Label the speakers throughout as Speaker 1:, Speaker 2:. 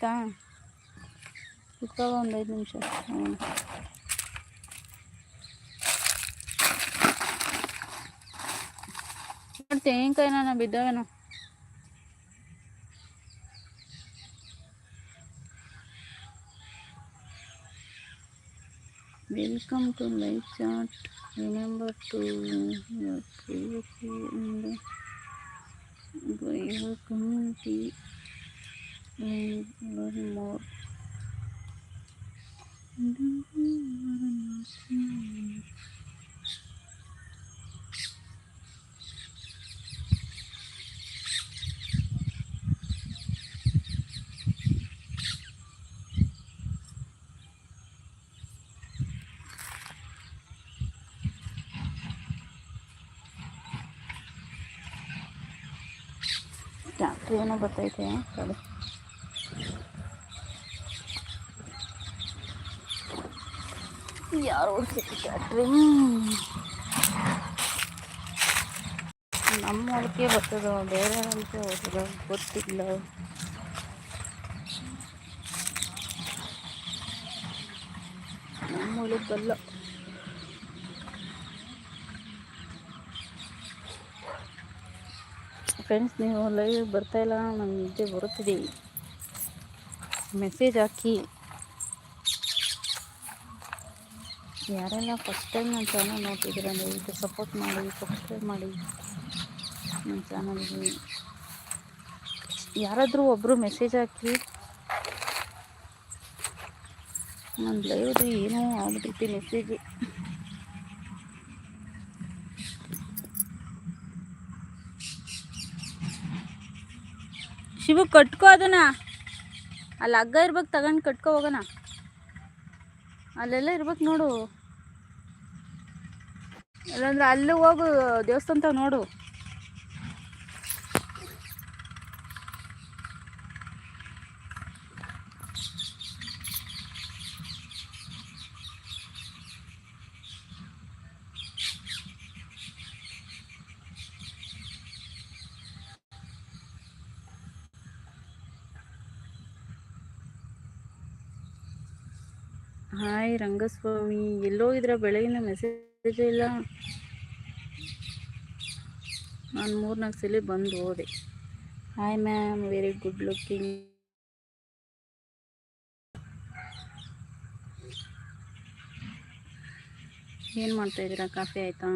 Speaker 1: ಆಯಿತಾ ಕುತ್ಕೋ ಒಂದು ಐದು ನಿಮಿಷ ಹ್ಞೂ ನೋಡಿ ತೆಂಗಿನಕಾಯಿ ನಾನು ಬಿದ್ದಾವೇನೋ welcome to live chat remember to previously in bermur Ya, tuyo no itu ya, kalau. ಏನೋ ಬರ್ತೈತೆ ಕಡೆ ಯಾರು ಓಡಿಸಿತ್ತು ಟ್ಯಾಕ್ಟ್ರಿ ನಮ್ಮ ಹೊಲಕ್ಕೆ ಬರ್ತದ ಬೇರೆ ಹೊಲಕ್ಕೆ ಹೋಗ್ತದ ಗೊತ್ತಿಲ್ಲ ನಮ್ಮ ಹೊಲಕ್ಕಲ್ಲ ಫ್ರೆಂಡ್ಸ್ ನೀವು ಲೈವ್ ಬರ್ತಾ ಇಲ್ಲ ನನಗೆ ನಿದ್ದೆ ಬರುತ್ತಿದೆ ಮೆಸೇಜ್ ಹಾಕಿ ಯಾರೆಲ್ಲ ಫಸ್ಟ್ ಟೈಮ್ ನನ್ನ ಚಾನಲ್ ನೋಡ್ತಿದ್ದೀರ ದಯವಿಟ್ಟು ಸಪೋರ್ಟ್ ಮಾಡಿ ಸಬ್ಸ್ಕ್ರೈಬ್ ಮಾಡಿ ನನ್ನ ಚಾನಲ್ಗೆ ಯಾರಾದರೂ ಒಬ್ಬರು ಮೆಸೇಜ್ ಹಾಕಿ. ನನ್ನ ಲೈವ್ದು ಏನೋ ಆಗ್ಬಿಟ್ಟೈತಿ ಮೆಸೇಜ್ ಶಿವ ಕಟ್ಕೋ ಅದನ್ನ. ಅಲ್ಲಿ ಹಗ್ಗ ಇರ್ಬೇಕು, ತಗೊಂಡು ಕಟ್ಕೋ ಹೋಗೋಣ. ಅಲ್ಲೆಲ್ಲ ಇರ್ಬೇಕು ನೋಡು. ಇಲ್ಲಾಂದ್ರೆ ಅಲ್ಲಿ ಹೋಗು ದೇವಸ್ಥಾನ ನೋಡು. ಹಾಯ್ ರಂಗಸ್ವಾಮಿ ಎಲ್ಲೋಗಿದ್ರ ಬೆಳಗಿನ ಮೆಸೇಜ್ ಇಲ್ಲ ನಾನು ಮೂರ್ನಾಲ್ಕು ಸಲ ಬಂದು ಹೋದೆ. Hi ma'am very good looking ಏನು ಮಾಡ್ತಾ ಇದ್ದೀರಾ? ಕಾಫಿ ಆಯಿತಾ?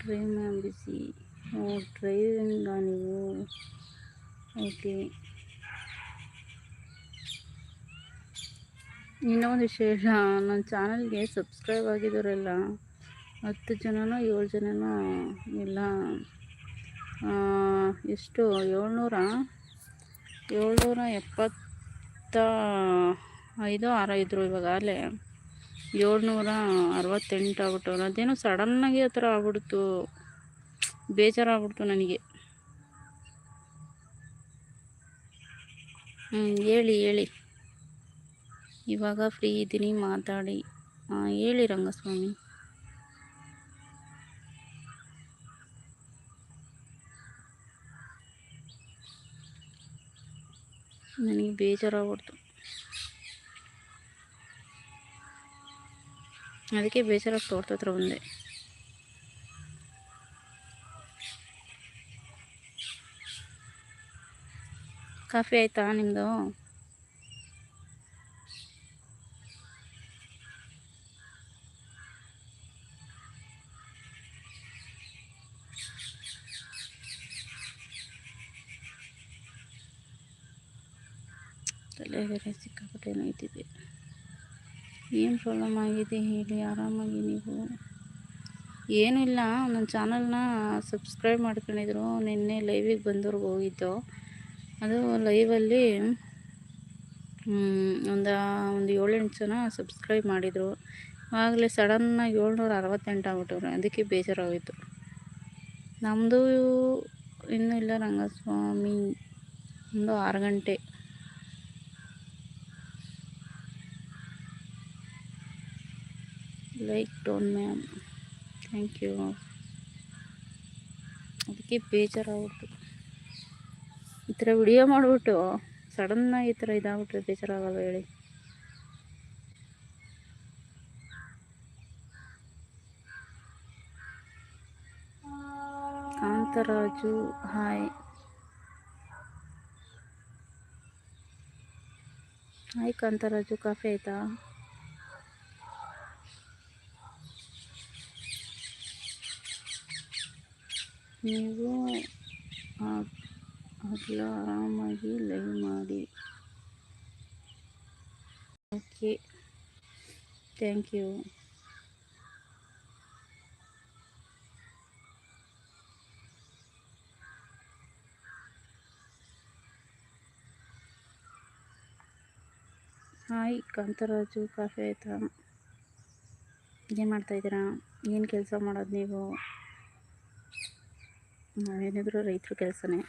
Speaker 1: ಡ್ರೈವ್ ಮ್ಯಾಮ್ ಬಿಸಿ ಓ ಡ್ರೈವಿಂಗಾ ನೀವು? ಓಕೆ ಇನ್ನೊಂದು ವಿಶೇಷ ನನ್ನ ಚಾನಲ್ಗೆ ಸಬ್ಸ್ಕ್ರೈಬ್ ಆಗಿದ್ದವರೆಲ್ಲ ಹತ್ತು ಜನನೋ, ಏಳು ಜನನೋ ಇಲ್ಲ ಎಷ್ಟು, ಏಳ್ನೂರ? ಏಳ್ನೂರ ಎಪ್ಪತ್ತ ಐದು, ಆರು ಇದ್ದರು ಅಲ್ಲೇ. ಏಳ್ನೂರ ಅರವತ್ತೆಂಟು ಆಗ್ಬಿಟ್ಟು, ಅದೇನೋ ಸಡನ್ನಾಗಿ ಆ ಥರ ಆಗ್ಬಿಡ್ತು, ಬೇಜಾರಾಗ್ಬಿಡ್ತು ನನಗೆ. ಹ್ಞೂ ಹೇಳಿ ಹೇಳಿ. ಇವಾಗ ಫ್ರೀ ಇದ್ದೀನಿ, ಮಾತಾಡಿ. ಹಾಂ ಹೇಳಿ ರಂಗಸ್ವಾಮಿ. ನನಗೆ ಬೇಜಾರಾಗ್ಬಿಡ್ತು. ಅದಕ್ಕೆ ಬೇಜಾರಾಗಿ ತೋಟದ ಹತ್ರ ಬಂದೆ. ಕಾಫಿ ಆಯಿತಾ ನಿಮ್ಮದು ತಲೆ ಬೇರೆ ಸಿಕ್ಕಾಪಟ್ಟೆ ನೋಯ್ತಿದೆ. ಏನು ಪ್ರಾಬ್ಲಮ್ ಆಗಿದೆ ಹೇಳಿ, ಆರಾಮಾಗಿ ನೀವು? ಏನೂ ಇಲ್ಲ, ನನ್ನ ಚಾನಲ್ನ ಸಬ್ಸ್ಕ್ರೈಬ್ ಮಾಡ್ಕೊಂಡಿದ್ರು. ನಿನ್ನೆ ಲೈವಿಗೆ ಬಂದವ್ರಿಗೆ ಹೋಗಿದ್ದು. ಅದು ಲೈವಲ್ಲಿ ಒಂದು ಒಂದು ಏಳೆಂಟು ಜನ ಸಬ್ಸ್ಕ್ರೈಬ್ ಮಾಡಿದರು. ಆಗಲೇ ಸಡನ್ನಾಗಿ ಏಳ್ನೂರ ಅರವತ್ತೆಂಟು ಆಗ್ಬಿಟ್ಟವ್ರೆ, ಅದಕ್ಕೆ ಬೇಜಾರಾಗೋಯಿತು. ನಮ್ಮದು ಇನ್ನೂ ಇಲ್ಲ ರಂಗಸ್ವಾಮಿ, ಒಂದು ಆರು ಗಂಟೆ. Like done ma'am thank you ಅದಕ್ಕೆ ಬೇಜಾರಾಗ್ಬಿಟ್ಟು ಈ ಥರ ವಿಡಿಯೋ ಮಾಡಿಬಿಟ್ಟು ಸಡನ್ನಾಗಿ ಈ ಥರ ಇದಾಗ್ಬಿಟ್ರೆ ಬೇಜಾರಾಗಲ್ಲ ಹೇಳಿ. Kantharaju hi hi Kantharaju. Coffee ಆಯಿತಾ? ನೀವು ಹಗಲ ಆರಾಮಾಗಿ ಲೈವ್ ಮಾಡಿ. Okay. Thank you. Hi, Kantharaju, coffee ಆಯಿತಾ? ಏನು ಮಾಡ್ತಾಯಿದ್ದೀರಾ ಏನು ಕೆಲಸ ಮಾಡೋದು ನೀವು? ನಾವೇನಿದ್ರು ರೈತರು ಕೆಲಸನೇ.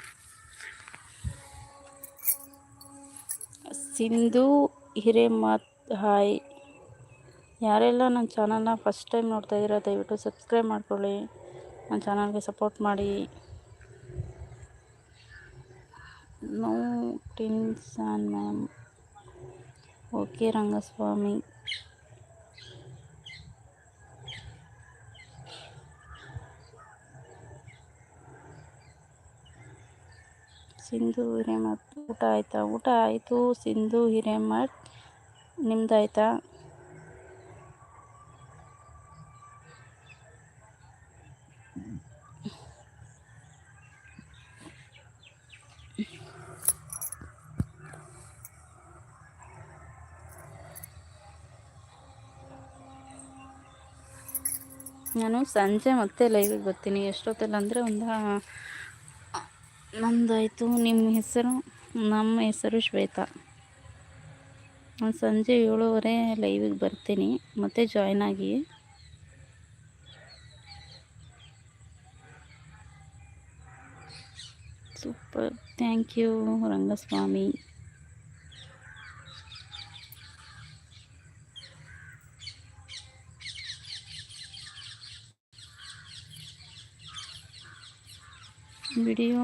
Speaker 1: ಸಿಂಧು ಹಿರೇಮತ್ ಹಾಯ್. ಯಾರೆಲ್ಲ ನನ್ನ ಚಾನಲ್ನ ಫಸ್ಟ್ ಟೈಮ್ ನೋಡ್ತಾ ಇದ್ದೀರಾ, ದಯವಿಟ್ಟು ಸಬ್ಸ್ಕ್ರೈಬ್ ಮಾಡ್ಕೊಳ್ಳಿ. ನನ್ನ ಚಾನಲ್ಗೆ ಸಪೋರ್ಟ್ ಮಾಡಿ. No tension ma'am. Okay Rangaswamy. Sindhu Hiremath. ಊಟ ಆಯಿತಾ? ಊಟ ಆಯಿತು. ಸಿಂಧು ಹಿರೇಮಠ್. ನಿಮ್ದಾಯ್ತಾ ನಾನು ಸಂಜೆ ಮತ್ತೆ ಲೈವಿಗೆ ಬರ್ತೀನಿ. ಎಷ್ಟೊತ್ತಲ್ಲ ಅಂದರೆ ಒಂದು ನಮ್ಮದಾಯಿತು ನಿಮ್ಮ ಹೆಸರು? ನಮ್ಮ ಹೆಸರು ಶ್ವೇತಾ. ನಾನು ಸಂಜೆ ಏಳುವರೆ ಲೈವಿಗೆ ಬರ್ತೀನಿ. ಮತ್ತೆ ಜಾಯ್ನ್ ಆಗಿ. Super thank you Rangaswamy. Video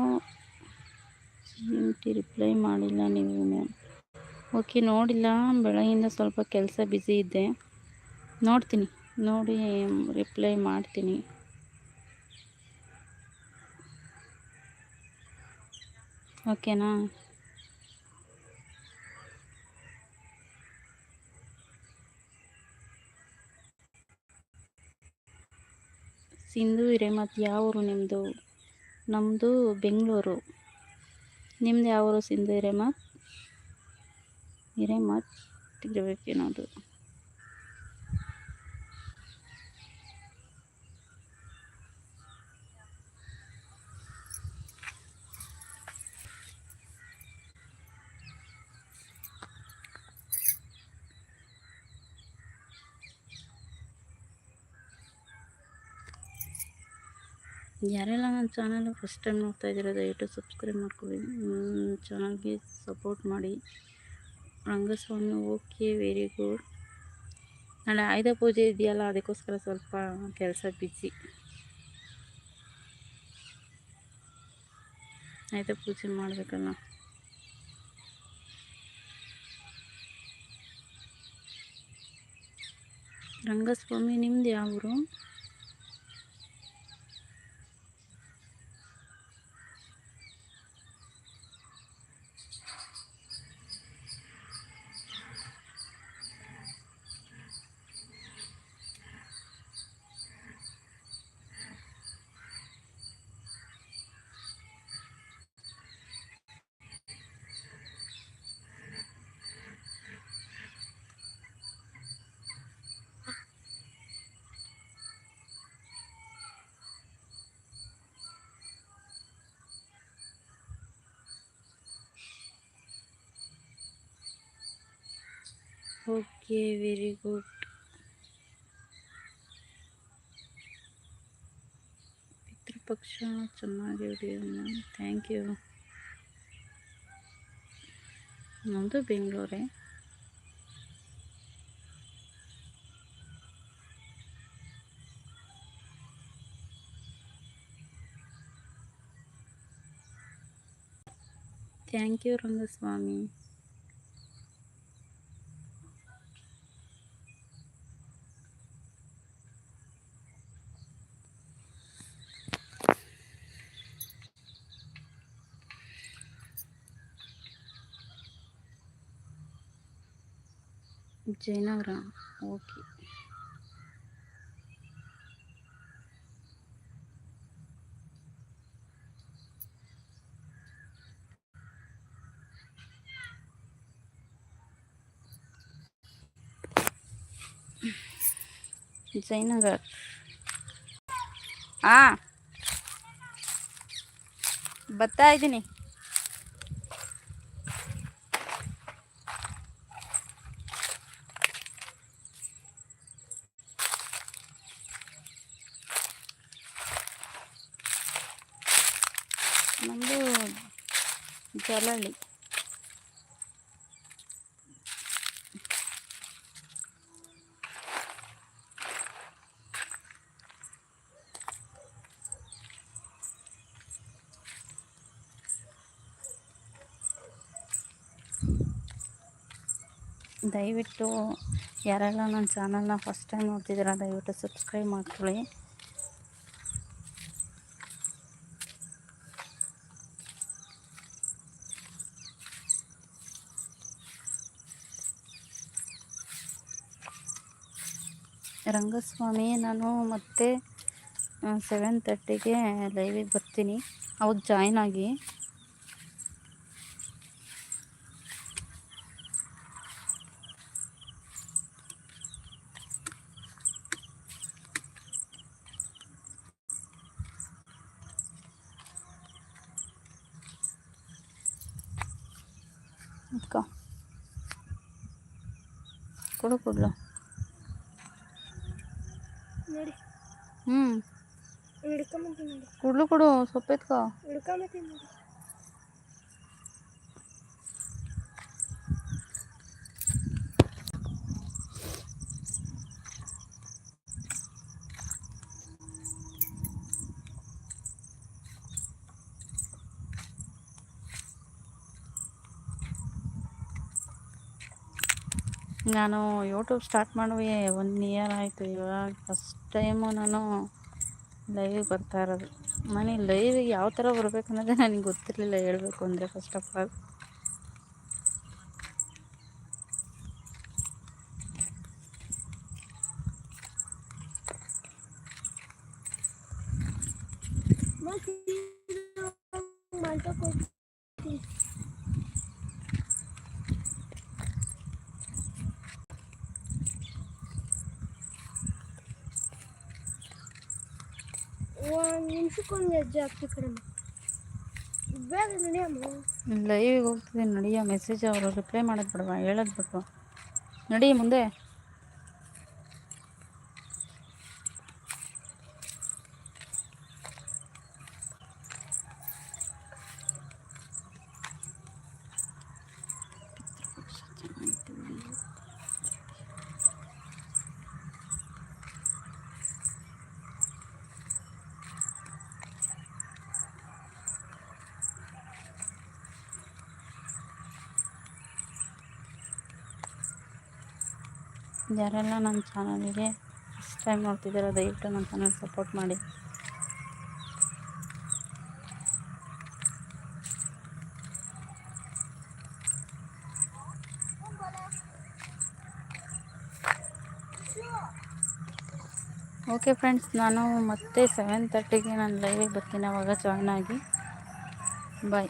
Speaker 1: T reply ಮಾಡಿಲ್ಲ ನೀವು ಓಕೆ ನೋಡಿಲ್ಲ. ಬೆಳಗಿಂದ ಸ್ವಲ್ಪ ಕೆಲಸ ಬ್ಯುಸಿ ಇದ್ದೆ. ನೋಡ್ತೀನಿ. ನೋಡಿ ರಿಪ್ಲೈ ಮಾಡ್ತೀನಿ. ಓಕೆನಾ ಸಿಂಧು ಹಿರೇಮತ್ ಯಾವ ಊರು ನಿಮ್ಮದು ನಮ್ಮದು ಬೆಂಗಳೂರು. ನಿಮ್ದು ಯಾವ ಊರು ಸಿಂಧು ಹಿರೇಮಠ್? ಹಿರೇಮಠ್ ಇರಬೇಕೇನೋದು ಯಾರೆಲ್ಲ ನನ್ನ ಚಾನಲ್ ಫಸ್ಟ್ ಟೈಮ್ ನೋಡ್ತಾ ಇದ್ದೀರ ದಯವಿಟ್ಟು ಸಬ್ಸ್ಕ್ರೈಬ್ ಮಾಡ್ಕೊಳ್ಳಿ ನನ್ನ ಚಾನಲ್ಗೆ ಸಪೋರ್ಟ್ ಮಾಡಿ. ರಂಗಸ್ವಾಮಿ ಓಕೆ ವೆರಿ ಗುಡ್ ನಾಳೆ ಆಯುಧ ಪೂಜೆ ಇದೆಯಲ್ಲ, ಅದಕ್ಕೋಸ್ಕರ ಸ್ವಲ್ಪ ಕೆಲಸ ಬಿಸಿ ಆಯುಧ ಪೂಜೆ ಮಾಡಬೇಕಲ್ಲ. ರಂಗಸ್ವಾಮಿ, ನಿಮ್ದು ಯಾವ ಊರು ഓക്കെ വെരി ഗുഡ് ಪಿತೃಪಕ್ಷ ಚೆನ್ನಾಗಿ ಹಿಡಿಯೋಣ ಥ್ಯಾಂಕ್ ಯು ನಮ್ಮದು ಬೆಂಗಳೂರೇ thank you Rangaswamy Jayanagar okay. Jayanagar ಹಾಂ ಬರ್ತಾ ಇದ್ದೀನಿ. ನಮ್ಮದು ಜಲಳಿ ದಯವಿಟ್ಟು ಯಾರೆಲ್ಲ ನನ್ನ ಚಾನಲ್ನ ಫಸ್ಟ್ ಟೈಮ್ ನೋಡ್ತಿದ್ದೀರಾ ದಯವಿಟ್ಟು ಸಬ್ಸ್ಕ್ರೈಬ್ ಮಾಡ್ಕೊಳ್ಳಿ. ರಂಗಸ್ವಾಮಿ ನಾನು ಮತ್ತೆ ಸೆವೆನ್ ತರ್ಟಿಗೆ ಲೈವಿಗೆ ಬರ್ತೀನಿ. ಅವಾಗ ಜಾಯ್ನ್ ಆಗಿ. ಕೊಡು ಕೊಡ್ಲ
Speaker 2: ನೋಡಿ
Speaker 1: ಹ್ಞೂ ಕೊಡ್ಲು ಕೊಡು ಸೊಪ್ಪೆತ್ಕೋ
Speaker 2: ಎತ್ಕೋ.
Speaker 1: ನಾನು ಯೂಟ್ಯೂಬ್ ಸ್ಟಾರ್ಟ್ ಮಾಡುವೆ ಒನ್ ಇಯರ್ ಆಯಿತು ಇವಾಗ. ಫಸ್ಟ್ ಟೈಮು ನಾನು ಲೈವಿಗೆ ಬರ್ತಾ ಇರೋದು ಮನೆ ಲೈವಿಗೆ ಯಾವ ಥರ ಬರ್ಬೇಕು ಅನ್ನೋದೇ ನನಗೆ ಗೊತ್ತಿರಲಿಲ್ಲ ಹೇಳಬೇಕು ಅಂದರೆ ಫಸ್ಟ್ ಆಫ್ ಆಲ್
Speaker 2: ಮತ್ತೆ ಒಂದು ಈಗ
Speaker 1: ಲೈವಿಗೆ ಹೋಗ್ತಿದ್ದೀನಿ ನಡಿಯ ಮೆಸೇಜ್ ಅವರು ರಿಪ್ಲೈ ಮಾಡೋದು ಬಿಡವಾ ಹೇಳೋದು ಬಿಡ್ವಾ ನಡಿ ಮುಂದೆ. ಯಾರೆಲ್ಲ ನನ್ನ ಚಾನಲಿಗೆ ಫಸ್ಟ್ ಟೈಮ್ ನೋಡ್ತಿದ್ದೀರೋ ದಯವಿಟ್ಟು ನನ್ನ ಚಾನಲ್ ಸಪೋರ್ಟ್ ಮಾಡಿ. ಓಕೆ ಫ್ರೆಂಡ್ಸ್ ನಾನು ಮತ್ತೆ ಸೆವೆನ್ ತರ್ಟಿಗೆ ನಾನು ಲೈವಿಗೆ ಬರ್ತೀನಿ, ಅವಾಗ ಜಾಯ್ನ್ ಆಗಿ. ಬಾಯ್